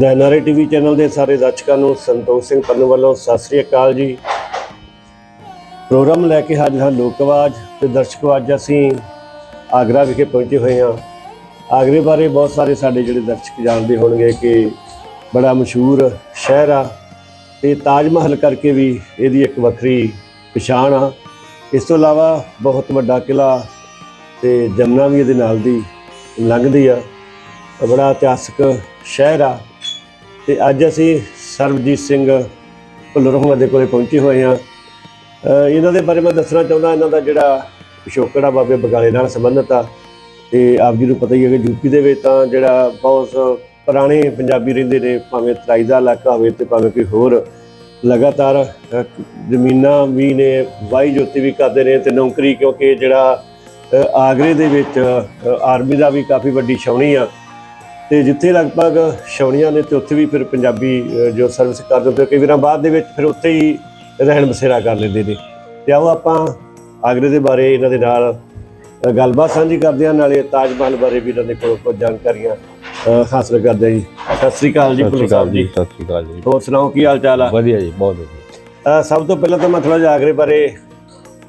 ਦੈਨਾਰੇ TV channel ਦੇ ਸਾਰੇ ਦਰਸ਼ਕਾਂ ਨੂੰ ਸੰਤੋਖ ਸਿੰਘ ਪੰਨੂ ਵੱਲੋਂ ਸਤਿ ਸ੍ਰੀ ਅਕਾਲ ਜੀ। ਪ੍ਰੋਗਰਾਮ ਲੈ ਕੇ ਹਾਜ਼ਰ ਹਾਂ ਲੋਕ ਆਵਾਜ਼ ਤੇ ਦਰਸ਼ਕੋ ਅੱਜ ਅਸੀਂ ਆਗਰਾ ਵਿਖੇ ਪਹੁੰਚੇ ਹੋਏ ਹਾਂ। ਆਗਰੇ ਬਾਰੇ ਬਹੁਤ ਸਾਰੇ ਸਾਡੇ ਜਿਹੜੇ ਦਰਸ਼ਕ ਜਾਣਦੇ ਹੋਣਗੇ ਕਿ ਬੜਾ ਮਸ਼ਹੂਰ ਸ਼ਹਿਰ ਆ ਤੇ ਤਾਜ ਮਹਿਲ ਕਰਕੇ ਵੀ ਇਹਦੀ ਇੱਕ ਵੱਖਰੀ ਪਛਾਣ ਆ। ਇਸ ਤੋਂ ਇਲਾਵਾ ਬਹੁਤ ਵੱਡਾ ਕਿਲਾ ਤੇ ਜਮਨਾ ਵੀ ਇਹਦੇ ਨਾਲ ਦੀ ਲੰਘਦੀ ਆ। ਬੜਾ ਇਤਿਹਾਸਕ ਸ਼ਹਿਰ ਆ। ਤੇ ਅੱਜ ਅਸੀਂ ਸਰਬਜੀਤ ਸਿੰਘ ਭੁੱਲਰ ਹੋਣਾ ਦੇ ਕੋਲੇ ਪਹੁੰਚੇ ਹੋਏ ਆ ਇਹਨਾਂ ਦੇ ਬਾਰੇ ਮੈਂ ਦੱਸਣਾ ਚਾਹੁੰਦਾ, ਇਹਨਾਂ ਦਾ ਜਿਹੜਾ ਪਿਛੋਕੜ ਆ ਬਾਬੇ ਬਗਾਲੇ ਨਾਲ ਸੰਬੰਧਿਤ ਆ। ਤੇ ਆਪ ਜੀ ਨੂੰ ਪਤਾ ਹੀ ਹੈ ਕਿ ਯੂਪੀ ਦੇ ਵਿੱਚ ਤਾਂ ਜਿਹੜਾ ਬਹੁਤ ਪੁਰਾਣੇ ਪੰਜਾਬੀ ਰਹਿੰਦੇ ਨੇ, ਭਾਵੇਂ ਤਰਾਈ ਦਾ ਇਲਾਕਾ ਹੋਵੇ ਤੇ ਭਾਵੇਂ ਕੋਈ ਹੋਰ, ਲਗਾਤਾਰ ਜ਼ਮੀਨਾਂ ਵੀ ਨੇ ਵਾਈ ਜੋਤੀ ਵੀ ਕਰਦੇ ਨੇ ਤੇ ਨੌਕਰੀ ਕਿਉਂਕਿ ਜਿਹੜਾ ਆਗਰੇ ਦੇ ਵਿੱਚ ਆਰਮੀ ਦਾ ਵੀ ਕਾਫੀ ਵੱਡੀ ਛਾਉਣੀ ਆ। ਤੇ ਜਿੱਥੇ ਲਗਭਗ ਛਾਉਣੀਆਂ ਨੇ ਤੇ ਉੱਥੇ ਵੀ ਫਿਰ ਪੰਜਾਬੀ ਜੋ ਸਰਵਿਸ ਕਰਦੇ ਤੇ ਕਈ ਵਾਰਾਂ ਬਾਅਦ ਦੇ ਵਿੱਚ ਫਿਰ ਉੱਥੇ ਹੀ ਰਹਿਣ ਬਸੇਰਾ ਕਰ ਲੈਂਦੇ ਨੇ। ਤੇ ਆਓ ਆਪਾਂ ਆਗਰੇ ਦੇ ਬਾਰੇ ਇਹਨਾਂ ਦੇ ਨਾਲ ਗੱਲਬਾਤ ਸਾਂਝੀ ਕਰਦੇ ਹਾਂ ਨਾਲੇ ਤਾਜ ਮਹਿਲ ਬਾਰੇ ਵੀ ਇਹਨਾਂ ਦੇ ਕੋਲ ਕੁਝ ਜਾਣਕਾਰੀਆਂ ਹਾਸਲ ਕਰਦੇ ਜੀ। ਸਤਿ ਸ੍ਰੀ ਅਕਾਲ ਜੀ ਸਤਿ ਸ਼੍ਰੀ ਅਕਾਲ ਸਾਹਿਬ ਜੀ। ਜੀ ਸਤਿ ਸ਼੍ਰੀ ਅਕਾਲ ਜੀ। ਹੋਰ ਸੁਣਾਓ ਕੀ ਹਾਲ ਚਾਲ ਆ? ਵਧੀਆ ਜੀ ਬਹੁਤ ਵਧੀਆ। ਸਭ ਤੋਂ ਪਹਿਲਾਂ ਤਾਂ ਮੈਂ ਥੋੜਾ ਜਿਹਾ ਆਗਰੇ ਬਾਰੇ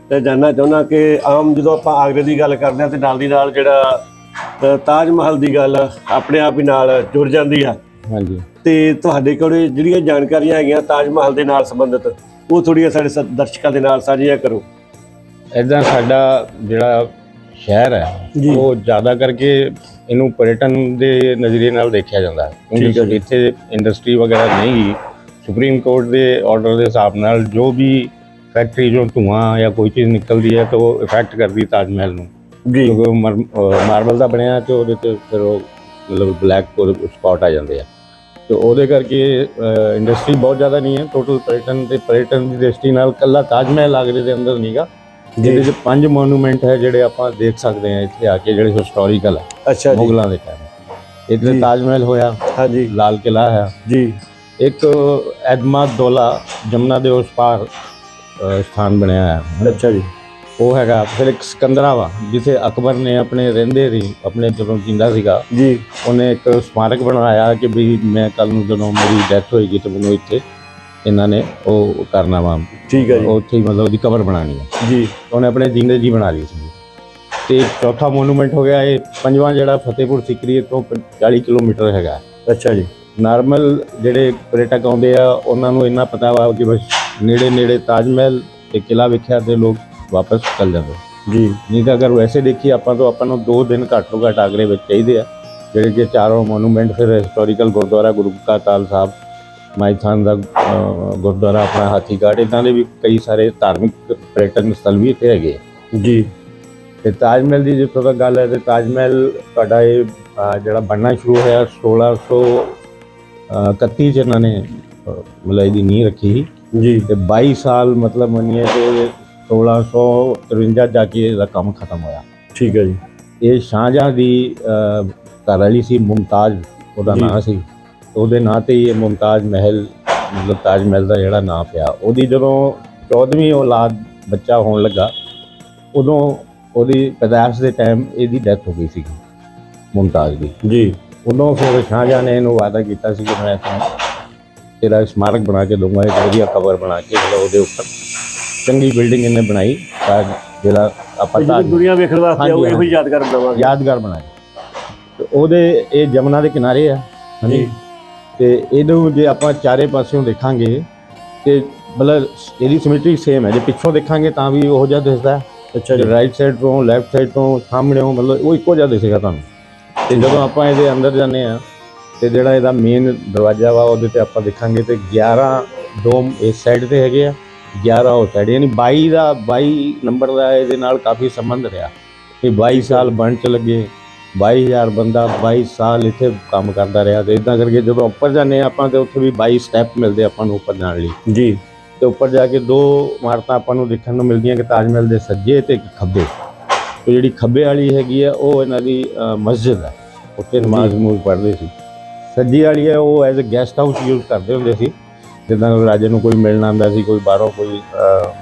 ਤੇ ਜਾਨਣਾ ਚਾਹੁੰਦਾ ਕਿ ਆਮ ਜਦੋਂ ਆਪਾਂ ਆਗਰੇ ਦੀ ਗੱਲ ਕਰਦੇ ਹਾਂ ਤੇ ਨਾਲ ਦੀ ਨਾਲ ਜਿਹੜਾ ਅ, ਤਾਜ ਮਹਿਲ ਦੀ ਗੱਲ ਆਪਣੇ ਆਪ ਹੀ ਨਾਲ ਜੁੜ ਜਾਂਦੀ ਆ। ਹਾਂਜੀ। ਤੇ ਤੁਹਾਡੇ ਕੋਲ ਜਿਹੜੀਆਂ ਜਾਣਕਾਰੀਆਂ ਹੈਗੀਆਂ ਤਾਜ ਮਹਿਲ ਦੇ ਨਾਲ ਸੰਬੰਧਿਤ ਉਹ ਥੋੜੀਆਂ ਸਾਡੇ ਸ- ਦਰਸ਼ਕਾਂ ਦੇ ਨਾਲ ਸਾਂਝੀਆਂ ਕਰੋ। ਇਦਾਂ ਸਾਡਾ ਜਿਹੜਾ ਸ਼ਹਿਰ ਹੈ ਜੀ। ਉਹ ਜ਼ਿਆਦਾ ਕਰਕੇ ਇਹਨੂੰ ਪਰਯਟਨ ਦੇ ਨਜ਼ਰੀਏ ਨਾਲ ਦੇਖਿਆ ਜਾਂਦਾ ਹੈ। ਠੀਕ ਹੈ ਕਿਉਂਕਿ। ਇੱਥੇ ਇੰਡਸਟਰੀ ਵਗੈਰਾ ਨਹੀਂ ਸੁਪਰੀਮ ਕੋਰਟ ਦੇ ਆਰਡਰ ਦੇ ਹਿਸਾਬ ਨਾਲ ਜੋ ਵੀ ਫੈਕਟਰੀ ਜੋ ਧੂਆਂ ਜਾਂ ਕੋਈ ਚੀਜ਼ ਨਿਕਲਦੀ ਹੈ ਤਾਂ ਉਹ ਇਫੈਕਟ ਕਰਦੀ ਤਾਜ ਮਹਿਲ ਨੂੰ। ਜੀ। ਕਿਉਂਕਿ ਉਹ ਮਾਰਬਲ ਦਾ ਬਣਿਆ ਤੇ ਉਹਦੇ ਤੇ ਫਿਰ ਉਹ ਮਤਲਬ ਬਲੈਕ ਸਪੌਟ ਆ ਜਾਂਦੇ ਆ। ਤੇ ਉਹਦੇ ਕਰਕੇ ਇੰਡਸਟਰੀ ਬਹੁਤ ਜ਼ਿਆਦਾ ਨਹੀਂ ਹੈ। ਟੋਟਲ ਪਰਯਟਨ ਤੇ ਪਰਯਟਨ ਦੀ ਦ੍ਰਿਸ਼ਟੀ ਨਾਲ ਕੱਲਾ ਤਾਜ ਮਹਿਲ ਆਗਰੇ ਦੇ ਅੰਦਰ ਨਹੀਂਗਾ ਜਿਹਦੇ ਚ ਪੰਜ ਮੋਨੂਮੈਂਟ ਹੈ ਜਿਹੜੇ ਆਪਾਂ ਦੇਖ ਸਕਦੇ ਹਾਂ ਇੱਥੇ ਆ ਕੇ ਜਿਹੜੇ ਹਿਸਟੋਰੀਕਲ ਹੈ ਅੱਛਾ ਜੀ। ਮੁਗਲਾਂ ਦੇ ਟਾਈਮ ਇੱਥੇ ਜੀ। ਤਾਜ ਮਹਿਲ ਹੋਇਆ। ਹਾਂਜੀ। ਲਾਲ ਕਿਲਾ ਹੈ। ਜੀ। ਇੱਕ ਐਦਮਾ ਦੋਲਾ ਜਮਨਾ ਦੇ ਉਸ ਪਾਰ ਸਥਾਨ ਬਣਿਆ ਹੈ ਅੱਛਾ ਜੀ। ਉਹ ਹੈਗਾ ਫਿਰ ਇੱਕ ਸਿਕੰਦਰਾਵਾ ਜਿੱਥੇ ਅਕਬਰ ਨੇ ਆਪਣੇ ਰਹਿੰਦੇ ਸੀ ਆਪਣੇ ਜਦੋਂ ਜਿੰਦਾ ਸੀਗਾ। ਜੀ। ਉਹਨੇ ਇੱਕ ਸਮਾਰਕ ਬਣਾਇਆ ਕਿ ਵੀ ਮੈਂ ਕੱਲ ਨੂੰ ਜਦੋਂ ਮੇਰੀ ਡੈਥ ਹੋਏਗੀ ਤਾਂ ਮੈਨੂੰ ਇੱਥੇ ਇਹਨਾਂ ਨੇ ਉਹ ਕਰਨਾ ਵਾ। ਠੀਕ ਹੈ ਜੀ। ਉੱਥੇ ਹੀ ਮਤਲਬ ਉਹਦੀ ਕਬਰ ਬਣਾਉਣੀ ਹੈ ਜੀ। ਉਹਨੇ ਆਪਣੇ ਜਿੰਦੇ ਜੀ ਬਣਾ ਲਈ ਸੀ। ਤੇ ਚੌਥਾ ਮੋਨੂਮੈਂਟ ਹੋ ਗਿਆ ਇਹ ਪੰਜਵਾਂ ਜਿਹੜਾ ਫਤਿਹਪੁਰ ਸਿਕਰੀ ਤੋਂ 40 ਕਿਲੋਮੀਟਰ ਹੈਗਾ। ਅੱਛਾ ਜੀ। ਨਾਰਮਲ ਜਿਹੜੇ ਪਰਯਟਕ ਆਉਂਦੇ ਆ ਉਹਨਾਂ ਨੂੰ ਇੰਨਾ ਪਤਾ ਵਾ ਕਿ ਬਸ ਨੇੜੇ ਨੇੜੇ ਤਾਜ ਮਹਿਲ ਤੇ ਕਿਲਾ ਵੇਖਿਆ ਤੇ ਲੋਕ ਵਾਪਸ ਚੱਲ ਜਾਂਦੇ ਜੀ। ਨਹੀਂ ਤਾਂ ਅਗਰ ਵੈਸੇ ਦੇਖੀ ਆਪਾਂ ਤੋਂ ਆਪਾਂ ਨੂੰ 2 ਦਿਨ ਘੱਟ ਤੋਂ ਘੱਟ ਆਗਰੇ ਵਿੱਚ ਚਾਹੀਦੇ ਆ। ਜਿਹੜੇ ਕਿ ਚਾਰੋਂ ਮੋਨੂਮੈਂਟ ਫਿਰ ਹਿਸਟੋਰੀਕਲ ਗੁਰਦੁਆਰਾ ਗੁਰੂ ਕਾ ਤਾਲ ਸਾਹਿਬ ਮਾਈਥਾਨ ਦਾ ਗੁਰਦੁਆਰਾ ਆਪਣਾ ਹਾਥੀਗੜ੍ਹ ਇਦਾਂ ਦੇ ਵੀ ਕਈ ਸਾਰੇ ਧਾਰਮਿਕ ਪਰਯਟਨ ਸਥਲ ਵੀ ਇੱਥੇ ਹੈਗੇ। ਜੀ। ਤੇ ਤਾਜ ਮਹਿਲ ਦੀ ਜਿੱਥੋਂ ਤੱਕ ਗੱਲ ਹੈ ਤੇ ਤਾਜ ਮਹਿਲ ਤੁਹਾਡਾ ਇਹ ਜਿਹੜਾ ਬਣਨਾ ਸ਼ੁਰੂ ਹੋਇਆ 1631 ਚ ਇਹਨਾਂ ਨੇ ਮਤਲਬ ਇਹਦੀ ਨੀਂਹ ਰੱਖੀ ਜੀ। ਤੇ 22 ਸਾਲ ਮਤਲਬ ਮੰਨੀਏ ਤੇ 1653 ਜਾ ਕੇ ਇਹਦਾ ਕੰਮ ਖਤਮ ਹੋਇਆ। ਠੀਕ ਹੈ ਜੀ। ਇਹ ਸ਼ਾਹਜਹਾਂ ਦੀ ਘਰ ਵਾਲੀ ਸੀ ਮੁਮਤਾਜ਼ ਉਹਦਾ। ਨਾਂ ਸੀ। ਉਹਦੇ ਨਾਂ ਤੇ ਇਹ ਮੁਮਤਾਜ਼ ਮਹਿਲ ਮਤਲਬ ਤਾਜ ਮਹਿਲ ਦਾ ਜਿਹੜਾ ਨਾਂ ਪਿਆ। ਉਹਦੀ ਜਦੋਂ 14ਵੀਂ ਔਲਾਦ ਬੱਚਾ ਹੋਣ ਲੱਗਾ ਉਦੋਂ ਉਹਦੀ ਪੈਦਾਇਸ਼ ਦੇ ਟਾਈਮ ਇਹਦੀ ਡੈਥ ਹੋ ਗਈ ਸੀ ਮੁਮਤਾਜ਼ ਦੀ। ਜੀ। ਉਦੋਂ ਫਿਰ ਸ਼ਾਹਜਹਾਂ ਨੇ ਇਹਨੂੰ ਵਾਅਦਾ ਕੀਤਾ ਸੀ ਕਿ ਮੈਂ ਤੇਰਾ ਸਮਾਰਕ ਬਣਾ ਕੇ ਦਊਂਗਾ ਇੱਕ ਵਧੀਆ ਕਬਰ ਬਣਾ ਕੇ ਉਹਦੇ ਉੱਪਰ। ਚੰਗੀ ਬਿਲਡਿੰਗ ਇਹਨੇ ਬਣਾਈ ਤਾਂ ਜਿਹੜਾ ਆਪਾਂ ਤਾਜ ਦੁਨੀਆ ਵੇਖਣ ਵਾਸਤੇ ਹਾਂਜੀ, ਆਉ ਇਹੋ ਹੀ ਹਾਂਜੀ। ਯਾਦਗਾਰ ਬਣਾਵਾਂਗੇ। ਯਾਦਗਾਰ ਬਣਾਏ। ਤੇ ਉਹਦੇ ਇਹ ਜਮਨਾ ਦੇ ਕਿਨਾਰੇ ਆ ਜੀ। ਤੇ ਇਹਨੂੰ ਜੇ ਆਪਾਂ ਚਾਰੇ ਪਾਸਿਓਂ ਦੇਖਾਂਗੇ ਤੇ ਮਤਲਬ ਇਹਦੀ ਸਿਮੈਟਰੀ ਸੇਮ ਹੈ। ਜੇ ਪਿੱਛੋਂ ਦੇਖਾਂਗੇ ਤਾਂ ਵੀ ਉਹ ਜਿਹਾ ਦਿਸਦਾ ਅੱਛਾ ਜੀ। ਜੇ ਰਾਈਟ ਸਾਈਡ ਤੋਂ ਲੈਫਟ ਸਾਈਡ ਤੋਂ ਸਾਹਮਣੇੋਂ ਮਤਲਬ ਉਹ ਇੱਕੋ ਜਿਹਾ ਦਿਸੇਗਾ ਤੁਹਾਨੂੰ। ਤੇ ਜਦੋਂ ਆਪਾਂ ਇਹਦੇ ਅੰਦਰ ਜਾਂਦੇ ਆ ਤੇ ਜਿਹੜਾ ਇਹਦਾ ਮੇਨ ਦਰਵਾਜ਼ਾ ਵਾ ਉਹਦੇ ਤੇ ਆਪਾਂ ਦੇਖਾਂਗੇ ਤੇ 11 ਡੋਮ ਇਸ ਸਾਈਡ ਤੇ ਹੈਗੇ ਆ। 11 ਉਹ ਸਾਈਡ ਯਾਨੀ 22 ਦਾ 22 ਨੰਬਰ ਦਾ ਇਹਦੇ ਨਾਲ ਕਾਫੀ ਸੰਬੰਧ ਰਿਹਾ। ਇਹ 22 ਸਾਲ ਬਣ ਚ ਲੱਗੇ 22000 ਬੰਦਾ 22 ਸਾਲ ਇੱਥੇ ਕੰਮ ਕਰਦਾ ਰਿਹਾ ਤੇ ਇਦਾਂ ਕਰਕੇ ਜਦੋਂ ਉੱਪਰ ਜਾਂਦੇ ਹਾਂ ਆਪਾਂ ਤੇ ਉੱਥੇ ਵੀ 22 ਸਟੈਪ ਮਿਲਦੇ ਆਪਾਂ ਨੂੰ ਉੱਪਰ ਜਾਣ ਲਈ। ਜੀ। ਤੇ ਉੱਪਰ ਜਾ ਕੇ ਦੋ ਇਮਾਰਤਾਂ ਆਪਾਂ ਨੂੰ ਦੇਖਣ ਨੂੰ ਮਿਲਦੀਆਂ ਕਿ ਤਾਜ ਮਹਿਲ ਦੇ ਸੱਜੇ ਤੇ ਇੱਕ ਖੱਬੇ। ਤੇ ਜਿਹੜੀ ਖੱਬੇ ਵਾਲੀ ਹੈਗੀ ਆ ਉਹ ਇਹਨਾਂ ਦੀ ਮਸਜਿਦ ਹੈ ਉੱਥੇ ਨਮਾਜ਼ ਨੂੰ ਪੜ੍ਹਦੇ ਸੀ। ਸੱਜੀ ਵਾਲੀ ਹੈ ਉਹ as a guest house use ਕਰਦੇ ਹੁੰਦੇ ਸੀ। ਜਿੱਦਾਂ ਰਾਜੇ ਨੂੰ ਕੋਈ ਮਿਲਣ ਆਉਂਦਾ ਸੀ ਕੋਈ ਬਾਹਰੋਂ ਕੋਈ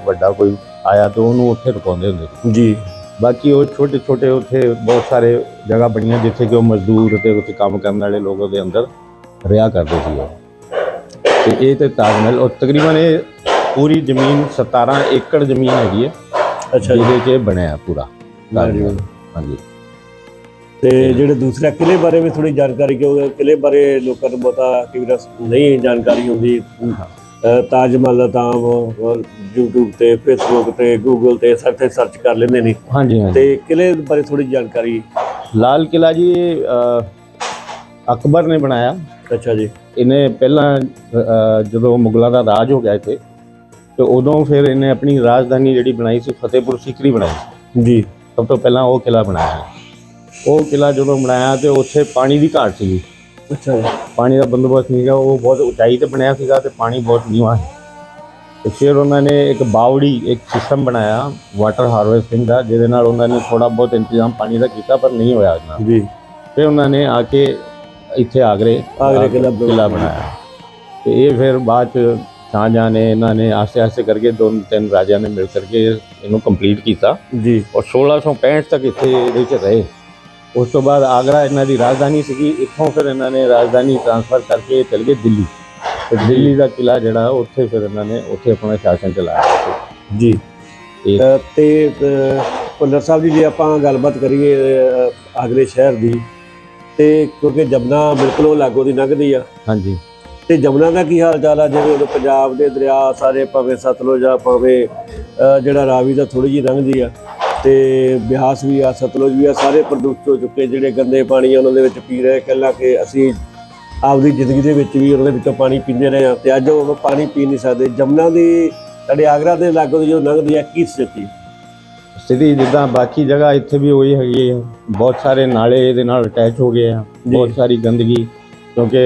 ਵੱਡਾ ਕੋਈ ਆਇਆ ਤਾਂ ਉਹਨੂੰ ਉੱਥੇ ਰੁਕਾਉਂਦੇ ਹੁੰਦੇ ਸੀ। ਜੀ। ਬਾਕੀ ਉਹ ਛੋਟੇ ਛੋਟੇ ਉੱਥੇ ਬਹੁਤ ਸਾਰੇ ਜਗ੍ਹਾ ਬਣੀਆਂ ਜਿੱਥੇ ਕਿ ਉਹ ਮਜ਼ਦੂਰ ਤੇ ਉੱਥੇ ਕੰਮ ਕਰਨ ਵਾਲੇ ਲੋਕ ਉਹਦੇ ਅੰਦਰ ਰਿਹਾ ਕਰਦੇ ਸੀ ਉਹ। ਤੇ ਇਹ ਤੇ ਤਾਜ ਮਹਿਲ ਉਹ ਤਕਰੀਬਨ ਇਹ ਪੂਰੀ ਜ਼ਮੀਨ 17 ਏਕੜ ਜ਼ਮੀਨ ਹੈਗੀ ਹੈ ਅੱਛਾ ਜਿਹਦੇ 'ਚ ਇਹ ਬਣਿਆ ਪੂਰਾ। ਤਾਜ ਮਹਿਲ ਹਾਂਜੀ। ਤੇ ਜਿਹੜੇ ਦੂਸਰੇ ਕਿਲੇ ਬਾਰੇ ਵੀ ਥੋੜੀ ਜਾਣਕਾਰੀ ਕਿਉਂਕਿ ਕਿਲੇ ਬਾਰੇ ਲੋਕਾਂ ਨੂੰ ਬਹੁਤਾ ਕਈ ਵਾਰ ਨਹੀਂ ਜਾਣਕਾਰੀ ਹੁੰਦੀ। ਤਾਜ ਮਹਿਲ ਦਾ ਤਾਂ YouTube ਤੇ Facebook ਤੇ Google ਤੇ ਸਰਚ ਸਰਚ ਕਰ ਲੈਂਦੇ ਨੇ। ਹਾਂਜੀ ਹਾਂਜੀ। ਤੇ ਕਿਲੇ ਬਾਰੇ ਥੋੜੀ ਜਾਣਕਾਰੀ। ਲਾਲ ਕਿਲਾ ਜੀ ਅਕਬਰ ਨੇ ਬਣਾਇਆ। ਅੱਛਾ ਜੀ। ਇਹਨੇ ਪਹਿਲਾਂ ਜਦੋਂ ਮੁਗਲਾਂ ਦਾ ਰਾਜ ਹੋ ਗਿਆ ਇੱਥੇ ਤੇ ਉਦੋਂ ਫਿਰ ਇਹਨੇ ਆਪਣੀ ਰਾਜਧਾਨੀ ਜਿਹੜੀ ਬਣਾਈ ਸੀ ਫਤਿਹਪੁਰ ਸੀਕਰੀ ਬਣਾਈ। ਜੀ। ਸਭ ਤੋਂ ਪਹਿਲਾਂ ਉਹ ਕਿਲਾ ਬਣਾਇਆ। ਉਹ ਕਿਲਾ ਜਦੋਂ ਬਣਾਇਆ ਤੇ ਉੱਥੇ ਪਾਣੀ ਦੀ ਘਾਟ ਸੀ ਅੱਛਾ ਜੀ। ਪਾਣੀ ਦਾ ਬੰਦੋਬਸਤ ਨਹੀਂ ਸੀਗਾ ਉਹ ਬਹੁਤ ਉਚਾਈ ਤੇ ਬਣਿਆ ਸੀਗਾ ਤੇ ਪਾਣੀ ਬਹੁਤ ਨੀਵਾਂ ਸੀ। ਤੇ ਫਿਰ ਉਹਨਾਂ ਨੇ ਇੱਕ ਬਾਵੜੀ ਇੱਕ ਸਿਸਟਮ ਬਣਾਇਆ ਵਾਟਰ ਹਾਰਵੈਸਟਿੰਗ ਦਾ ਜਿਹਦੇ ਨਾਲ ਉਹਨਾਂ ਨੇ ਥੋੜਾ ਬਹੁਤ ਇੰਤਜ਼ਾਮ ਪਾਣੀ ਦਾ ਕੀਤਾ ਪਰ ਨਹੀਂ ਹੋਇਆ ਜੀ। ਫਿਰ ਉਹਨਾਂ ਨੇ ਆ ਕੇ ਇੱਥੇ ਆਗਰੇ ਆਗਰੇ। ਕਿਲਾ ਬਣਾਇਆ। ਤੇ ਇਹ ਫਿਰ ਬਾਅਦ ਚ ਸ਼ਾਹਜਹਾਂ ਨੇ ਇਹਨਾਂ ਨੇ ਆਸਤੇ ਆਸਤੇ ਕਰਕੇ ਦੋ ਤਿੰਨ ਰਾਜਿਆਂ ਨੇ ਮਿਲ ਕਰਕੇ ਇਹਨੂੰ ਕੰਪਲੀਟ ਕੀਤਾ। ਜੀ। ਔਰ 1665 ਤੱਕ ਇੱਥੇ ਇਹਦੇ ਚ ਰਹੇ। ਉਸ ਤੋਂ ਬਾਅਦ ਆਗਰਾ ਇਹਨਾਂ ਦੀ ਰਾਜਧਾਨੀ ਸੀਗੀ ਇੱਥੋਂ ਫਿਰ ਇਹਨਾਂ ਨੇ ਰਾਜਧਾਨੀ ਟ੍ਰਾਂਸਫਰ ਕਰਕੇ ਚਲੇ ਗਏ ਦਿੱਲੀ। ਤੇ ਦਿੱਲੀ ਦਾ ਕਿਲਾ ਜਿਹੜਾ ਉੱਥੇ ਫਿਰ ਇਹਨਾਂ ਨੇ ਉੱਥੇ ਆਪਣਾ ਸ਼ਾਸਨ ਚਲਾਇਆ। ਜੀ। ਤੇ ਭੁੱਲਰ ਸਾਹਿਬ ਜੀ ਜੇ ਆਪਾਂ ਗੱਲਬਾਤ ਕਰੀਏ ਆਗਰੇ ਸ਼ਹਿਰ ਦੀ ਤੇ ਕਿਉਂਕਿ ਜਮਨਾ ਬਿਲਕੁਲ ਉਹ ਲਾਗੋ ਦੀ ਲੰਘਦੀ ਆ। ਹਾਂਜੀ। ਤੇ ਜਮਨਾ ਦਾ ਕੀ ਹਾਲ ਚਾਲ ਆ? ਜਿਵੇਂ ਉਦੋਂ ਪੰਜਾਬ ਦੇ ਦਰਿਆ ਸਾਰੇ ਭਾਵੇਂ ਸਤਲੁਜ ਆ ਭਾਵੇਂ ਜਿਹੜਾ ਰਾਵੀ ਦਾ ਥੋੜੀ ਜਿਹੀ ਲੰਘਦੀ ਆ। ਤੇ ਬਿਆਸ ਵੀ ਆ ਸਤਲੁਜ ਵੀ ਆ ਸਾਰੇ ਪ੍ਰਦੂਸ਼ਿਤ ਹੋ ਚੁੱਕੇ ਜਿਹੜੇ ਗੰਦੇ ਪਾਣੀ ਆ ਉਹਨਾਂ ਦੇ ਵਿੱਚ ਪੀ ਰਹੇ ਕੱਲਾ ਕਿ ਅਸੀਂ ਆਪਦੀ ਜ਼ਿੰਦਗੀ ਦੇ ਵਿੱਚ ਵੀ ਉਹਨਾਂ ਦੇ ਵਿੱਚੋਂ ਪਾਣੀ ਪੀਂਦੇ ਰਹੇ ਆ। ਤੇ ਅੱਜ ਉਹ ਪਾਣੀ ਪੀ ਨਹੀਂ ਸਕਦੇ। ਜਮਨਾ ਦੀ ਸਾਡੇ ਆਗਰਾ ਦੇ ਲਾਗੋ ਦੀ ਜੋ ਲੰਘਦੀ ਆ ਕੀ ਸਥਿਤੀ? ਸਥਿਤੀ ਜਿੱਦਾਂ ਬਾਕੀ ਜਗ੍ਹਾ ਇੱਥੇ ਵੀ ਉਹੀ ਹੈਗੀ ਹੈ ਬਹੁਤ ਸਾਰੇ ਨਾਲੇ ਇਹਦੇ ਨਾਲ ਅਟੈਚ ਹੋ ਗਏ ਆ। ਬਹੁਤ ਸਾਰੀ ਗੰਦਗੀ। ਕਿਉਂਕਿ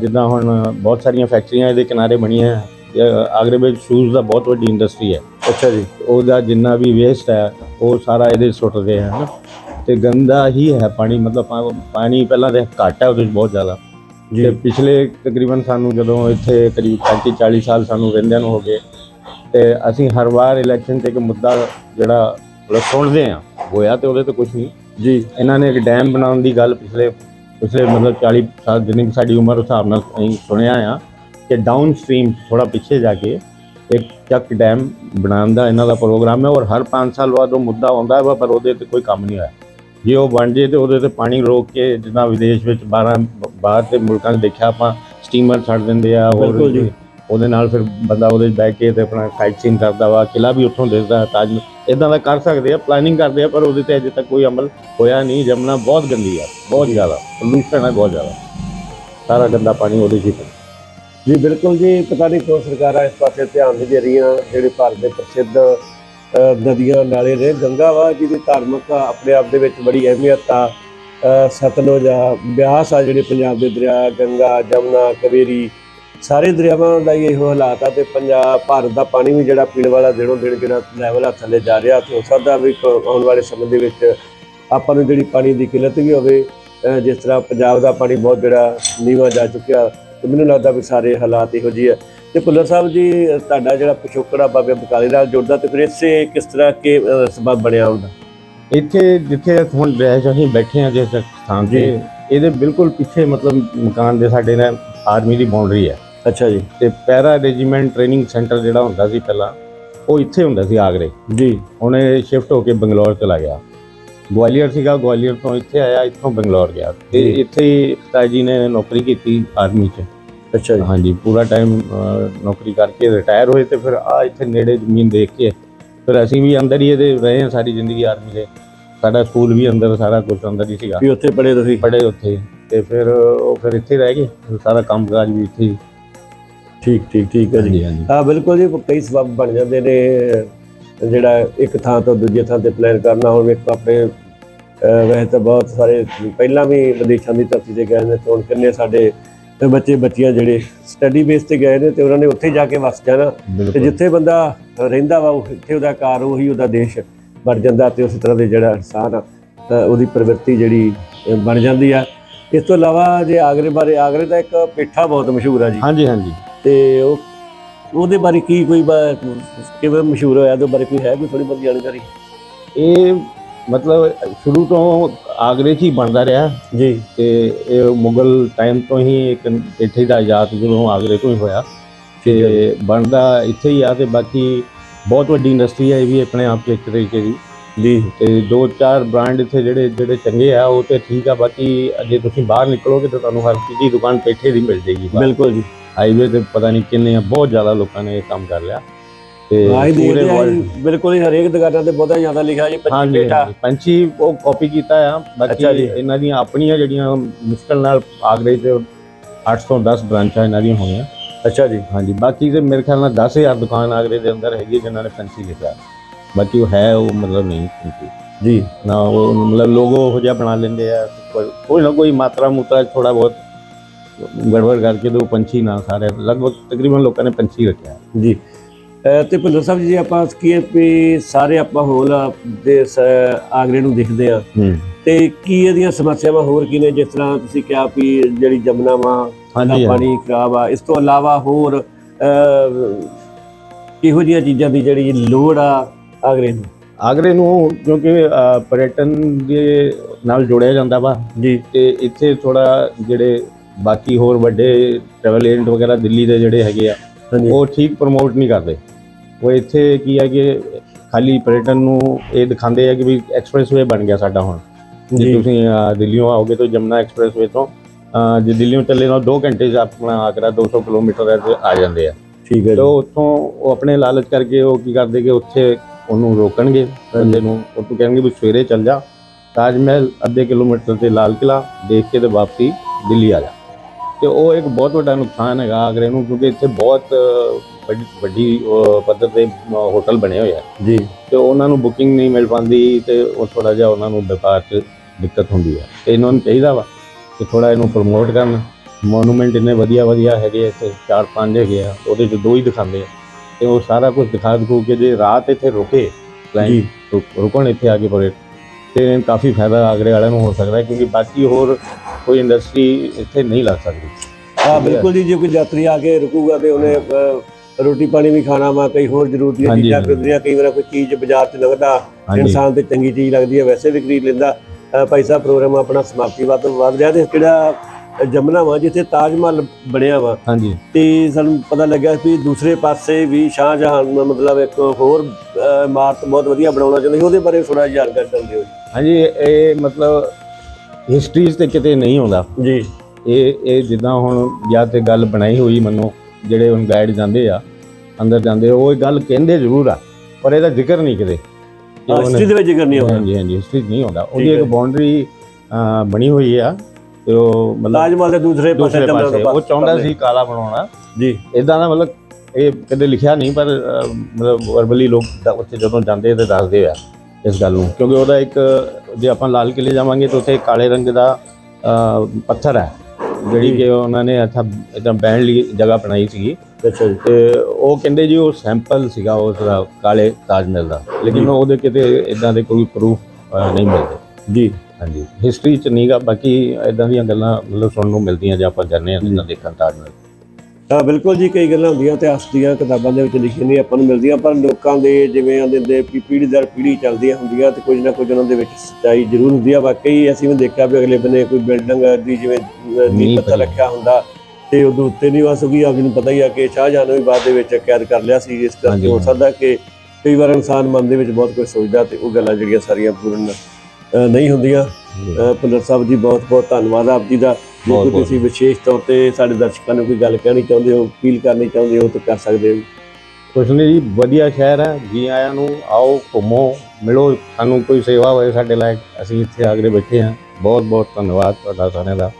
ਜਿੱਦਾਂ ਹੁਣ ਬਹੁਤ ਸਾਰੀਆਂ ਫੈਕਟਰੀਆਂ ਇਹਦੇ ਕਿਨਾਰੇ ਬਣੀਆਂ ਹੈ ਇਹ ਆਗਰੇ ਵਿੱਚ ਸ਼ੂਜ਼ ਦਾ ਬਹੁਤ ਵੱਡੀ ਇੰਡਸਟਰੀ ਹੈ। ਅੱਛਾ ਜੀ। ਉਹਦਾ ਜਿੰਨਾ ਵੀ ਵੇਸਟ ਹੈ ਉਹ ਸਾਰਾ ਇਹਦੇ ਸੁੱਟਦੇ ਆ ਹਨਾ ਤੇ ਗੰਦਾ ਹੀ ਹੈ ਪਾਣੀ ਮਤਲਬ ਪਾਣੀ ਪਹਿਲਾਂ ਤੇ ਘੱਟ ਹੈ ਉਹਦੇ ਬਹੁਤ ਜ਼ਿਆਦਾ। ਜੀ। ਪਿਛਲੇ ਤਕਰੀਬਨ ਸਾਨੂੰ ਜਦੋਂ ਇੱਥੇ ਕਰੀਬ 35 40 ਸਾਲ ਸਾਨੂੰ ਰਹਿੰਦਿਆਂ ਨੂੰ ਹੋ ਗਏ ਤੇ ਅਸੀਂ ਹਰ ਵਾਰ ਇਲੈਕਸ਼ਨ ਤੇ ਇੱਕ ਮੁੱਦਾ ਜਿਹੜਾ ਮਤਲਬ ਸੁਣਦੇ ਆ ਹੋਇਆ ਤੇ ਉਹਦੇ ਤੇ ਕੁਝ ਨਹੀਂ। ਜੀ। ਇਹਨਾਂ ਨੇ ਇੱਕ ਡੈਮ ਬਣਾਉਣ ਦੀ ਗੱਲ ਪਿਛਲੇ ਪਿਛਲੇ ਮਤਲਬ 40 ਸਾਲ ਜਿੰਨੀ ਸਾਡੀ ਉਮਰ ਹਿਸਾਬ ਨਾਲ ਅਸੀਂ ਸੁਣਿਆ ਆ ਕਿ ਡਾਊਨ ਸਟ੍ਰੀਮ ਥੋੜਾ ਪਿੱਛੇ ਜਾ ਕੇ ਇੱਕ ਚੱਕ ਡੈਮ ਬਣਾਉਣ ਦਾ ਇਹਨਾਂ ਦਾ ਪ੍ਰੋਗਰਾਮ ਹੈ ਔਰ ਹਰ 5 ਸਾਲ ਬਾਅਦ ਉਹ ਮੁੱਦਾ ਆਉਂਦਾ ਹੈ ਪਰ ਉਹਦੇ ਤੇ ਕੋਈ ਕੰਮ ਨਹੀਂ ਹੋਇਆ ਜੇ ਉਹ ਬਣ ਜੇ ਤੇ ਉਹਦੇ ਤੇ ਪਾਣੀ ਰੋਕ ਕੇ ਜਿੱਦਾਂ ਵਿਦੇਸ਼ ਵਿੱਚ 12 ਬਾਹਰ ਦੇ ਮੁਲਕਾਂ 'ਚ ਦੇਖਿਆ ਆਪਾਂ ਸਟੀਮਰ ਛੱਡ ਦਿੰਦੇ ਆ ਜੀ। ਉਹਦੇ ਨਾਲ ਫਿਰ ਬੰਦਾ ਉਹਦੇ ਬਹਿ ਕੇ ਤੇ ਆਪਣਾ ਸਾਈਟ ਸੀਨ ਕਰਦਾ ਵਾ ਕਿਲਾ ਵੀ ਉੱਥੋਂ ਦਿਸਦਾ ਹੈ ਤਾਜ ਇਦਾਂ ਦਾ ਕਰ ਸਕਦੇ ਆ ਪਲਾਨਿੰਗ ਕਰਦੇ ਆ ਪਰ ਉਹਦੇ ਤੇ ਅਜੇ ਤੱਕ ਕੋਈ ਅਮਲ ਹੋਇਆ ਨਹੀਂ ਜਮਨਾ ਬਹੁਤ ਗੰਦੀ ਆ ਬਹੁਤ ਜ਼ਿਆਦਾ ਪੋਲੂਸ਼ਨ ਹੈ ਬਹੁਤ ਜ਼ਿਆਦਾ ਸਾਰਾ ਗੰਦਾ ਪਾਣੀ ਉਹਦੇ 'ਚ ਹੀ। ਜੀ, ਬਿਲਕੁਲ ਜੀ ਪਤਾ ਨਹੀਂ ਕਿਉਂ ਸਰਕਾਰਾਂ ਇਸ ਪਾਸੇ ਧਿਆਨ ਨਹੀਂ ਦੇ ਰਹੀਆਂ, ਜਿਹੜੇ ਭਾਰਤ ਦੇ ਪ੍ਰਸਿੱਧ ਨਦੀਆਂ ਨਾਲੇ ਨੇ, ਗੰਗਾ ਵਾ, ਜਿਹਦੀ ਧਾਰਮਿਕ ਆਪਣੇ ਆਪ ਦੇ ਵਿੱਚ ਬੜੀ ਅਹਿਮੀਅਤ ਆ ਸਤਲੁਜ ਆ, ਬਿਆਸ ਆ, ਜਿਹੜੇ ਪੰਜਾਬ ਦੇ ਦਰਿਆ, ਗੰਗਾ, ਜਮਨਾ ਕਵੇਰੀ ਸਾਰੇ ਦਰਿਆਵਾਂ ਦਾ ਹੀ ਇਹੋ ਹਾਲਾਤ ਆ, ਤੇ ਪੰਜਾਬ, ਭਾਰਤ ਦਾ ਪਾਣੀ ਵੀ ਜਿਹੜਾ ਪੀਣ ਵਾਲਾ ਦਿਨੋਂ ਦਿਨ ਜਿਹੜਾ ਲੈਵਲ ਆ, ਥੱਲੇ ਜਾ ਰਿਹਾ, ਤੇ ਹੋ ਸਕਦਾ ਵੀ ਕ- ਆਉਣ ਵਾਲੇ ਸਮੇਂ ਦੇ ਵਿੱਚ ਆਪਾਂ ਨੂੰ ਜਿਹੜੀ ਪਾਣੀ ਦੀ ਕਿੱਲਤ ਵੀ ਹੋਵੇ ਜਿਸ ਤਰ੍ਹਾਂ ਪੰਜਾਬ ਦਾ ਪਾਣੀ ਬਹੁਤ ਜਿਹੜਾ ਨੀਵਾਂ ਜਾ ਚੁੱਕਿਆ ਤੇ ਮੈਨੂੰ ਲੱਗਦਾ ਵੀ ਸਾਰੇ ਹਾਲਾਤ ਇਹੋ ਜਿਹੇ ਆ। ਤੇ ਭੁੱਲਰ ਸਾਹਿਬ ਜੀ ਤੁਹਾਡਾ ਜਿਹੜਾ ਪਿਛੋਕੜ ਆ ਬਾਬੇ ਬਕਾਲੇ ਨਾਲ ਜੁੜਦਾ ਤੇ ਫਿਰ ਇਸੇ ਕਿਸ ਤਰ੍ਹਾਂ ਕੇ ਸਬਬ ਬਣਿਆ ਹੁੰਦਾ ਇੱਥੇ ਜਿੱਥੇ ਹੁਣ ਰਹਿਸ਼ ਅਸੀਂ ਬੈਠੇ ਆ ਜਿਸ ਸਥਾਨ ਤੇ। ਇਹਦੇ ਬਿਲਕੁਲ ਪਿੱਛੇ ਮਤਲਬ ਮਕਾਨ ਦੇ ਸਾਡੇ ਨਾਲ ਆਰਮੀ ਦੀ ਬਾਉਂਡਰੀ ਹੈ ਅੱਛਾ ਜੀ। ਤੇ ਪੈਰਾ ਰੈਜੀਮੈਂਟ ਟ੍ਰੇਨਿੰਗ ਸੈਂਟਰ ਜਿਹੜਾ ਹੁੰਦਾ ਸੀ ਪਹਿਲਾਂ ਉਹ ਇੱਥੇ ਹੁੰਦਾ ਸੀ ਆਗਰੇ। ਜੀ। ਹੁਣ ਇਹ ਸ਼ਿਫਟ ਹੋ ਕੇ ਬੰਗਲੌਰ ਚਲਾ ਗਿਆ। ਗਵਾਲੀਅਰ ਸੀਗਾ ਗਵਾਲੀਅਰ ਤੋਂ ਇੱਥੇ ਆਇਆ ਇੱਥੋਂ ਬੰਗਲੌਰ ਗਿਆ। ਤੇ। ਇੱਥੇ ਪਿਤਾ ਜੀ ਨੇ ਨੌਕਰੀ ਕੀਤੀ ਆਰਮੀ 'ਚ। ਅੱਛਾ ਜੀ। ਹਾਂਜੀ ਪੂਰਾ ਟਾਈਮ ਨੌਕਰੀ ਕਰਕੇ ਰਿਟਾਇਰ ਹੋਏ ਤੇ ਫਿਰ ਆ ਇੱਥੇ ਨੇੜੇ ਜ਼ਮੀਨ ਦੇਖ ਕੇ ਫਿਰ ਅਸੀਂ ਵੀ ਅੰਦਰ ਹੀ ਇਹਦੇ ਰਹੇ ਹਾਂ ਸਾਰੀ ਜ਼ਿੰਦਗੀ ਆਰਮੀ ਦੇ। ਸਾਡਾ ਸਕੂਲ ਵੀ ਅੰਦਰ ਸਾਰਾ ਕੁਝ ਅੰਦਰ ਹੀ ਸੀਗਾ। ਵੀ ਉੱਥੇ ਪੜੇ ਤੁਸੀਂ? ਪੜ੍ਹੇ ਉੱਥੇ। ਤੇ ਫਿਰ ਉਹ ਫਿਰ ਇੱਥੇ ਰਹਿ ਗਏ ਸਾਰਾ ਕੰਮਕਾਜ ਵੀ ਇੱਥੇ ਠੀਕ ਠੀਕ ਠੀਕ ਹੈ ਜੀ। ਹਾਂ ਬਿਲਕੁਲ ਜੀ ਕਈ ਸਬਬ ਬਣ ਜਾਂਦੇ ਨੇ ਜਿਹੜਾ ਇੱਕ ਥਾਂ ਤੋਂ ਦੂਜੀ ਥਾਂ ਤੇ ਪਲਾਨ ਕਰਨਾ। ਹੁਣ ਵੇਖੋ ਆਪਣੇ ਵੈਸੇ ਤਾਂ ਬਹੁਤ ਸਾਰੇ ਪਹਿਲਾਂ ਵੀ ਵਿਦੇਸ਼ਾਂ ਦੀ ਧਰਤੀ ਤੇ ਗਏ ਨੇ ਤੇ ਕਿੰਨੇ ਸਾਡੇ ਬੱਚੇ ਬੱਚੀਆਂ ਜਿਹੜੇ ਸਟੱਡੀ ਬੇਸ ਤੇ ਗਏ ਨੇ ਤੇ ਉਹਨਾਂ ਨੇ ਉੱਥੇ ਜਾ ਕੇ ਵਸ ਜਾਣਾ। ਤੇ ਜਿੱਥੇ ਬੰਦਾ ਰਹਿੰਦਾ ਵਾ ਉਹ- ਇੱਥੇ ਉਹਦਾ ਘਰ ਉਹੀ ਉਹਦਾ ਦੇਸ਼ ਬਣ ਜਾਂਦਾ ਤੇ ਉਸੇ ਤਰ੍ਹਾਂ ਦੇ ਜਿਹੜਾ ਇਨਸਾਨ ਆ ਤਾਂ ਉਹਦੀ ਪ੍ਰਵਿਰਤੀ ਜਿਹੜੀ ਬਣ ਜਾਂਦੀ ਆ। ਇਸ ਤੋਂ ਇਲਾਵਾ ਜੇ ਆਗਰੇ ਬਾਰੇ ਆਗਰੇ ਦਾ ਇੱਕ ਪੇਠਾ ਬਹੁਤ ਮਸ਼ਹੂਰ ਆ ਜੀ। ਹਾਂਜੀ ਹਾਂਜੀ। ਤੇ ਉਹ ਉਹਦੇ ਬਾਰੇ ਕੀ ਕੋਈ ਕਿਵੇਂ ਮਸ਼ਹੂਰ ਹੋਇਆ ਉਹਦੇ ਬਾਰੇ ਕੋਈ ਹੈ ਕੋਈ ਥੋੜੀ ਬਹੁਤੀ ਜਾਣਕਾਰੀ? ਇਹ ਮਤਲਬ ਸ਼ੁਰੂ ਤੋਂ ਆਗਰੇ 'ਚ ਹੀ ਬਣਦਾ ਰਿਹਾ। ਜੀ। ਤੇ ਇਹ ਮੁਗਲ ਟਾਈਮ ਤੋਂ ਹੀ ਇੱਕ ਇੱਥੇ ਦਾ ਆਜ਼ਾਦ ਜਦੋਂ ਆਗਰੇ ਤੋਂ ਹੀ ਹੋਇਆ। ਤੇ ਬਣਦਾ ਇੱਥੇ ਹੀ ਆ ਤੇ ਬਾਕੀ ਬਹੁਤ ਵੱਡੀ ਇੰਡਸਟਰੀ ਹੈ ਇਹ ਵੀ ਆਪਣੇ ਆਪ 'ਚ ਇੱਕ ਤਰੀਕੇ ਦੀ। ਜੀ। ਤੇ ਦੋ ਚਾਰ ਬ੍ਰਾਂਡ ਇੱਥੇ ਜਿਹੜੇ ਜਿਹੜੇ ਚੰਗੇ ਆ ਉਹ ਤੇ ਠੀਕ ਆ ਬਾਕੀ ਜੇ ਤੁਸੀਂ ਬਾਹਰ ਨਿਕਲੋਗੇ ਤਾਂ ਤੁਹਾਨੂੰ ਹਰ ਚੀਜ਼ ਦੀ ਦੁਕਾਨ ਪੇਠੇ ਦੀ ਮਿਲ ਜਾਏਗੀ। ਬਾਹਰ। ਬਿਲਕੁਲ ਜੀ। ਹਾਈਵੇ ਤੇ ਪਤਾ ਨਹੀਂ ਕਿੰਨੇ ਆ ਬਹੁਤ ਜ਼ਿਆਦਾ ਲੋਕਾਂ ਨੇ ਇਹ ਕੰਮ ਕਰ ਲਿਆ। ਤੇ ਆਈ ਪੂਰੇ ਦੇਖਦੇ ਆ world- ਜੀ, ਬਿਲਕੁਲ ਹੀ ਹਰੇਕ ਦੁਕਾਨਾਂ ਤੇ ਬਹੁਤਾ ਜ਼ਿਆਦਾ ਲਿਖਿਆ ਜੀ ਹਾਂਜੀ ਪੇਟਾ ਹਾਂਜੀ। ਪੰਛੀ ਉਹ ਕਾਪੀ ਕੀਤਾ ਆ ਬਾਕੀ ਅੱਛਾ ਜੀ। ਇਹਨਾਂ ਦੀਆਂ ਆਪਣੀਆਂ ਜਿਹੜੀਆਂ ਮੁਸ਼ਕਲ ਨਾਲ ਆਗਰੇ ਤੇ 810 ਬ੍ਰਾਂਚਾਂ ਇਹਨਾਂ ਦੀਆਂ ਹੋਣੀਆਂ ਅੱਛਾ ਜੀ। ਹਾਂਜੀ ਬਾਕੀ ਤੇ ਮੇਰੇ ਖਿਆਲ ਨਾਲ 10000 ਦੁਕਾਨ ਆਗਰੇ ਦੇ ਅੰਦਰ ਹੈਗੀ ਹੈ ਜਿਨ੍ਹਾਂ ਨੇ ਪੰਛੀ ਲਿਖਿਆ। ਬਾਕੀ ਉਹ ਹੈ ਉਹ ਮਤਲਬ ਨਹੀਂ ਪੰਛੀ ਜੀ। ਨਾ ਉਹ ਮਤਲਬ ਲੋਗੋ ਹੋ ਜਿਹਾ ਬਣਾ ਲੈਂਦੇ ਆ ਕੋਈ ਕੋਈ ਨਾ ਕੋਈ ਮਾਤਰਾ ਮੁਤਰਾ ਥੋੜਾ ਬਹੁਤ ਗੜਬੜ ਕਰਕੇ ਦੋ ਪੰਛੀ ਨਾ ਸਾਰੇ ਲਗਭਗ ਤਕਰੀਬਨ ਲੋਕਾਂ ਨੇ ਪੰਛੀ ਰੱਖਿਆ। ਜੀ। ਤੇ ਭੁੱਲਰ ਸਾਹਿਬ ਜੀ ਆਪਾਂ ਕੀ ਵੀ ਸਾਰੇ ਆਪਾਂ ਹੋਲ ਦੇ ਆਗਰੇ ਨੂੰ ਦੇਖਦੇ ਆ ਤੇ ਕੀ ਇਹਦੀਆਂ ਸਮੱਸਿਆਵਾਂ ਹੋਰ ਕੀ ਨੇ? ਜਿਸ ਤਰ੍ਹਾਂ ਤੁਸੀਂ ਕਿਹਾ ਵੀ ਜਿਹੜੀ ਜਮਨਾ ਵਾ ਦਾ। ਪਾਣੀ ਖਰਾਬ ਆ ਇਸ ਤੋਂ ਇਲਾਵਾ ਹੋਰ ਕਿਹੋ ਜਿਹੀਆਂ ਚੀਜ਼ਾਂ ਦੀ ਜਿਹੜੀ ਲੋੜ ਆ ਆਗਰੇ ਨੂੰ? ਆਗਰੇ ਨੂੰ ਕਿਉਂਕਿ ਪਰਯਟਨ ਦੇ ਨਾਲ ਜੋੜਿਆ ਜਾਂਦਾ ਵਾ। ਜੀ। ਤੇ ਇੱਥੇ ਥੋੜਾ ਜਿਹੜੇ ਬਾਕੀ ਹੋਰ ਵੱਡੇ ਟਰੈਵਲ ਏਜੰਟ ਵਗੈਰਾ ਦਿੱਲੀ ਦੇ ਜਿਹੜੇ ਹੈਗੇ ਆ ਉਹ ਠੀਕ ਪ੍ਰਮੋਟ ਨਹੀਂ ਕਰਦੇ। ਉਹ ਇੱਥੇ ਕੀ ਹੈ ਕਿ ਖਾਲੀ ਪਰਯਟਨ ਨੂੰ ਇਹ ਦਿਖਾਉਂਦੇ ਆ ਕਿ ਵੀ ਐਕਸਪ੍ਰੈਸਵੇ ਬਣ ਗਿਆ ਸਾਡਾ ਹੁਣ। ਜੇ ਤੁਸੀਂ ਦਿੱਲੀੋਂ ਆਓਗੇ ਤਾਂ ਜਮਨਾ ਐਕਸਪ੍ਰੈਸਵੇ ਤੋਂ ਜੇ ਦਿੱਲੀੋਂ ਚੱਲੇ ਨਾ 2 ਘੰਟੇ 'ਚ ਆਪਣਾ ਆਗਰਾ 200 ਕਿਲੋਮੀਟਰ ਹੈ ਤੇ ਆ ਜਾਂਦੇ ਆ। ਠੀਕ ਹੈ ਤੇ ਉੱਥੋਂ ਉਹ ਆਪਣੇ ਲਾਲਚ ਕਰਕੇ ਉਹ ਕੀ ਕਰਦੇ ਕਿ ਉੱਥੇ ਉਹਨੂੰ ਰੋਕਣਗੇ ਬੰਦੇ ਨੂੰ ਉਹ ਤੋਂ ਕਹਿਣਗੇ ਵੀ ਸਵੇਰੇ ਚੱਲ ਜਾ। ਤਾਜ ਮਹਿਲ ਅੱਧੇ ਕਿਲੋਮੀਟਰ ਤੇ ਲਾਲ ਕਿਲਾ ਦੇਖ ਕੇ ਤੇ ਵਾਪਸੀ ਦਿੱਲੀ ਆ ਜਾ। ਤੇ ਉਹ ਇੱਕ ਬਹੁਤ ਵੱਡਾ ਨੁਕਸਾਨ ਹੈਗਾ ਆਗਰੇ ਨੂੰ ਕਿਉਂਕਿ ਇੱਥੇ ਬਹੁਤ ਵੱਡੀ ਪੱਧਰ ਤੇ ਹੋਟਲ ਬਣੇ ਹੋਏ ਆ। ਜੀ। ਤੇ ਉਹਨਾਂ ਨੂੰ ਬੁਕਿੰਗ ਨਹੀਂ ਮਿਲ ਪਾਉਂਦੀ ਤੇ ਉਹ ਥੋੜਾ ਜਿਹਾ ਉਹਨਾਂ ਨੂੰ ਵਪਾਰ 'ਚ ਦਿੱਕਤ ਹੁੰਦੀ ਹੈ ਤੇ ਇਹਨਾਂ ਨੂੰ ਚਾਹੀਦਾ ਵਾ ਕਿ ਥੋੜਾ ਇਹਨੂੰ ਪ੍ਰਮੋਟ ਕਰਨ। ਮੋਨੂਮੈਂਟ ਇੰਨੇ ਵਧੀਆ ਵਧੀਆ ਹੈਗੇ ਆ ਇੱਥੇ ਚਾਰ ਪੰਜ ਹੈਗੇ ਆ ਉਹਦੇ 'ਚ ਦੋ ਹੀ ਦਿਖਾਉਂਦੇ ਆ। ਤੇ ਉਹ ਸਾਰਾ ਕੁਝ ਦਿਖਾ ਦਿਖੂ ਕੇ ਜੇ ਰਾਤ ਇੱਥੇ ਰੁਕੇ ਜੀ। ਕਲਾਇੰਟ ਰੁਕਣ ਇੱਥੇ ਆ ਕੇ ਪਰੇ ਤੇ ਕਾਫੀ ਫਾਇਦਾ ਆਗਰੇ ਵਾਲਿਆਂ ਨੂੰ ਹੋ ਸਕਦਾ ਹੈ ਕਿਉਂਕਿ ਬਾਕੀ ਹੋਰ ਕੋਈ ਇੰਡਸਟਰੀ ਇੱਥੇ ਨਹੀਂ ਲੱਗ ਸਕਦੀ। ਹਾਂ ਬਿਲਕੁਲ ਜੀ ਜੇ ਕੋਈ ਯਾਤਰੀ ਆ ਕੇ ਰੁਕੂਗਾ ਤੇ ਉਹਨੇ ਰੋਟੀ ਪਾਣੀ ਵੀ ਖਾਣਾ ਵਾ ਕਈ ਹੋਰ ਜ਼ਰੂਰਤ ਦੀਆਂ ਚੀਜ਼ਾਂ। ਖਰੀਦਣੀਆਂ ਕਈ ਵਾਰ ਕੋਈ ਚੀਜ਼ ਬਾਜ਼ਾਰ 'ਚ ਹਾਂਜੀ। ਇਨਸਾਨ ਤੇ ਚੰਗੀ ਚੀਜ਼ ਲੱਗਦੀ ਹੈ ਵੈਸੇ ਵੀ ਖਰੀਦ ਲੈਂਦਾ। ਭਾਈ ਸਾਹਿਬ ਪ੍ਰੋਗਰਾਮ ਆਪਣਾ ਸਮਾਪਤੀ ਵੱਧ ਵੱਧ ਰਿਹਾ ਤੇ ਜਿਹੜਾ ਜਮਨਾ ਵਾ ਜਿੱਥੇ ਤਾਜ ਮਹਿਲ ਬਣਿਆ ਵਾ? ਹਾਂਜੀ। ਤੇ ਸਾਨੂੰ ਪਤਾ ਲੱਗਿਆ ਵੀ ਦੂਸਰੇ ਪਾਸੇ ਵੀ ਸ਼ਾਹਜਹਾਨ ਨੂੰ ਮਤਲਬ ਇੱਕ ਹੋਰ ਇਮਾਰਤ ਬਹੁਤ ਵਧੀਆ ਬਣਾਉਣਾ ਚਾਹੁੰਦੇ ਸੀ ਉਹਦੇ ਬਾਰੇ ਥੋੜਾ ਜਾਣਕਾਰੀ ਦਿੰਦੇ ਹੋ ਹਾਂਜੀ ਇਹ ਮਤਲਬ ਹਿਸਟਰੀ 'ਚ ਤੇ ਕਿਤੇ ਨਹੀਂ ਆਉਂਦਾ। ਜੀ। ਇਹ ਇਹ ਜਿੱਦਾਂ ਹੁਣ ਜਾਂ ਤੇ ਗੱਲ ਬਣਾਈ ਹੋਈ ਮੰਨੋ ਜਿਹੜੇ ਹੁਣ ਗਾਈਡ ਜਾਂਦੇ ਆ ਅੰਦਰ ਜਾਂਦੇ ਉਹ ਇਹ ਗੱਲ ਕਹਿੰਦੇ ਜ਼ਰੂਰ ਆ ਪਰ ਇਹਦਾ ਜ਼ਿਕਰ ਨਹੀਂ ਕਿਤੇ। ਹਿਸਟਰੀ ਦੇ ਵਿੱਚ ਕਰਨੀ ਹੋਣਾ ਹਾਂਜੀ ਹਾਂਜੀ ਹਿਸਟਰੀ ਨਹੀਂ ਆਉਂਦਾ ਉਹਦੀ ਇੱਕ। ਬਾਉਂਡਰੀ ਬਣੀ ਹੋਈ ਆ ਤੇ ਉਹ ਮਤਲਬ ਤਾਜ ਮਹਿਲ ਦੇ ਦੂਸਰੇ ਪਾਸੇ ਉਹ ਚਾਹੁੰਦਾ ਸੀ ਕਾਲਾ ਬਣਾਉਣਾ। ਜੀ। ਇਦਾਂ ਦਾ ਮਤਲਬ ਇਹ ਕਦੇ ਲਿਖਿਆ ਨਹੀਂ ਪਰ ਮਤਲਬ ਵਰਬਲੀ ਲੋਕ ਉੱਥੇ ਜਦੋਂ ਜਾਂਦੇ ਤੇ ਦੱਸਦੇ ਆ ਇਸ ਗੱਲ ਨੂੰ। ਕਿਉਂਕਿ ਉਹਦਾ ਇੱਕ ਜੇ ਆਪਾਂ ਲਾਲ ਕਿਲੇ ਜਾਵਾਂਗੇ ਤਾਂ ਉੱਥੇ ਕਾਲੇ ਰੰਗ ਦਾ ਪੱਥਰ ਹੈ। ਜਿਹੜੀ ਕਿ ਉਹਨਾਂ ਨੇ ਅੱਛਾ ਇਦਾਂ ਬੈਣ ਲਈ ਜਗ੍ਹਾ ਬਣਾਈ ਸੀਗੀ। ਅੱਛਾ ਜੀ। ਤੇ ਉਹ ਕਹਿੰਦੇ ਜੀ ਉਹ ਸੈਂਪਲ ਸੀਗਾ ਉਸ ਦਾ ਕਾਲੇ ਤਾਜ ਮਹਿਲ ਦਾ। ਲੇਕਿਨ ਉਹਦੇ ਕਿਤੇ ਇਦਾਂ ਦੇ ਕੋਈ ਪ੍ਰੂਫ ਨਹੀਂ ਮਿਲਦੇ। ਜੀ। ਹਾਂਜੀ। ਹਿਸਟਰੀ ਚ ਨਹੀਂਗਾ ਬਾਕੀ ਇਦਾਂ ਦੀਆਂ ਗੱਲਾਂ ਮਤਲਬ ਸੁਣਨ ਨੂੰ ਮਿਲਦੀਆਂ ਜੇ ਆਪਾਂ ਜਾਂਦੇ ਹਾਂ ਜਿੱਦਾਂ ਦੇਖਣ ਤਾਜ ਮਹਿਲ। ਹਾਂ ਬਿਲਕੁਲ ਜੀ ਕਈ ਗੱਲਾਂ ਹੁੰਦੀਆਂ ਇਤਿਹਾਸ ਦੀਆਂ ਕਿਤਾਬਾਂ ਦੇ ਵਿੱਚ ਲਿਖੀਆਂ ਨਹੀਂ ਆਪਾਂ ਨੂੰ ਮਿਲਦੀਆਂ ਪਰ ਲੋਕਾਂ ਦੇ ਜਿਵੇਂ ਆਂਦੇ ਦੇ ਪੀੜ੍ਹੀ ਦਰ ਪੀੜ੍ਹੀ ਚੱਲਦੀਆਂ ਹੁੰਦੀਆਂ ਤੇ ਕੁਝ ਨਾ ਕੁਝ ਉਹਨਾਂ ਦੇ ਵਿੱਚ ਸੱਚਾਈ ਜ਼ਰੂਰ ਹੁੰਦੀ ਆ। ਵਾਕਈ ਅਸੀਂ ਵੀ ਦੇਖਿਆ ਵੀ ਅਗਲੇ ਬੰਨੇ ਕੋਈ ਬਿਲਡਿੰਗ ਦੀ ਜਿਵੇਂ ਨੀਂਹ ਪਈ। ਰੱਖਿਆ ਹੁੰਦਾ ਤੇ ਉਹਦੇ ਉੱਤੇ ਨਹੀਂ ਵਸ ਗਈ। ਜੀ ਨੂੰ ਪਤਾ ਹੀ ਆ ਕਿ ਸ਼ਾਹਜਹਾਨ ਨੇ ਵੀ ਬਾਅਦ ਦੇ ਵਿੱਚ ਕੈਦ ਕਰ ਲਿਆ ਸੀ। ਇਸ ਕਰਕੇ ਹੋ। ਸਕਦਾ ਕਿ ਕਈ ਵਾਰ ਇਨਸਾਨ ਮਨ ਦੇ ਵਿੱਚ ਬਹੁਤ ਕੁਝ ਸੋਚਦਾ ਤੇ ਉਹ ਗੱਲਾਂ ਜਿਹੜੀਆਂ ਸਾਰੀਆਂ ਪੂਰਨ ਨਹੀਂ ਹੁੰਦੀਆਂ। ਭੁੱਲਰ ਸਾਹਿਬ ਜੀ ਬਹੁਤ ਬਹੁਤ ਧੰਨਵਾਦ ਆਪ ਜੀ ਦਾ। ਜੇ ਬਹੁਤ ਕੋਈ। ਤੁਸੀਂ ਵਿਸ਼ੇਸ਼ ਤੌਰ ਤੇ ਸਾਡੇ ਦਰਸ਼ਕਾਂ ਨੂੰ ਕੋਈ ਗੱਲ ਕਹਿਣੀ ਚਾਹੁੰਦੇ ਹੋ ਅਪੀਲ ਕਰਨੀ ਚਾਹੁੰਦੇ ਹੋ ਤਾਂ ਕਰ ਸਕਦੇ ਹੋ। ਕੁਛ ਨਹੀਂ ਜੀ ਵਧੀਆ ਸ਼ਹਿਰ ਹੈ ਜੀ ਆਇਆਂ ਨੂੰ ਆਓ ਘੁੰਮੋ ਮਿਲੋ ਸਾਨੂੰ ਕੋਈ ਸੇਵਾ ਹੋਏ ਸਾਡੇ ਲਾਇਕ ਅਸੀਂ ਇੱਥੇ ਆਗਰੇ ਬੈਠੇ ਹਾਂ। ਬਹੁਤ ਬਹੁਤ ਧੰਨਵਾਦ ਤੁਹਾਡਾ ਸਾਰਿਆਂ ਦਾ।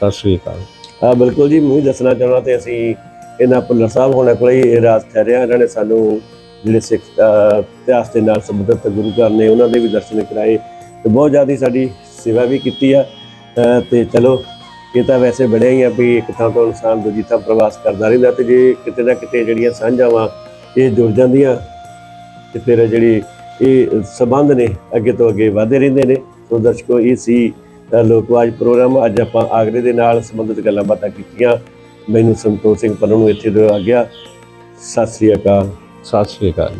ਸਤਿ ਸ੍ਰੀ ਅਕਾਲ। ਹਾਂ ਬਿਲਕੁਲ ਜੀ ਮੈਂ ਦੱਸਣਾ ਚਾਹੁੰਦਾ ਤੇ ਅਸੀਂ ਇਹਨਾਂ ਭੁੱਲਰ ਸਾਹਿਬ ਹੋਣਾ ਕੋਲ ਹੀ ਇਹ ਰਾਤ ਠਹਿਰਿਆ ਇਹਨਾਂ ਨੇ ਸਾਨੂੰ ਜਿਹੜੇ ਸਿੱਖ ਇਤਿਹਾਸ ਦੇ ਨਾਲ ਸੰਬੰਧਿਤ ਗੁਰੂ ਘਰ ਨੇ ਉਹਨਾਂ ਦੇ ਵੀ ਦਰਸ਼ਨ ਕਰਾਏ ਤੇ ਬਹੁਤ ਜ਼ਿਆਦਾ ਸਾਡੀ ਸੇਵਾ ਵੀ ਕੀਤੀ ਆ। ਤੇ ਚਲੋ ਇਹ ਤਾਂ ਵੈਸੇ ਬੜਿਆ ਹੀ ਆ ਵੀ ਇੱਕ ਥਾਂ ਤੋਂ ਇਨਸਾਨ ਦੂਜੀ ਥਾਂ ਪ੍ਰਵਾਸ ਕਰਦਾ ਰਹਿੰਦਾ ਤੇ ਜੇ ਕਿਤੇ ਨਾ ਕਿਤੇ ਜਿਹੜੀਆਂ ਸਾਂਝਾਵਾਂ ਇਹ ਜੁੜ ਜਾਂਦੀਆਂ ਤੇ ਫਿਰ ਜਿਹੜੀ ਇਹ ਸਬੰਧ ਨੇ ਅੱਗੇ ਤੋਂ ਅੱਗੇ ਵਧਦੇ ਰਹਿੰਦੇ ਨੇ। ਸੋ ਦਰਸ਼ਕੋ, ਇਹ ਸੀ ਲੋਕਵਾਜ ਪ੍ਰੋਗਰਾਮ। ਅੱਜ ਆਪਾਂ ਆਗਰੇ ਦੇ ਨਾਲ ਸੰਬੰਧਿਤ ਗੱਲਾਂ ਬਾਤਾਂ ਕੀਤੀਆਂ। ਮੈਨੂੰ ਸੰਤੋਖ ਸਿੰਘ ਪੰਨੂ ਨੂੰ ਇੱਥੇ ਤੋਂ ਆ ਗਿਆ ਸਤਿ ਸ੍ਰੀ ਅਕਾਲ। ਸਤਿ ਸ੍ਰੀ ਅਕਾਲ।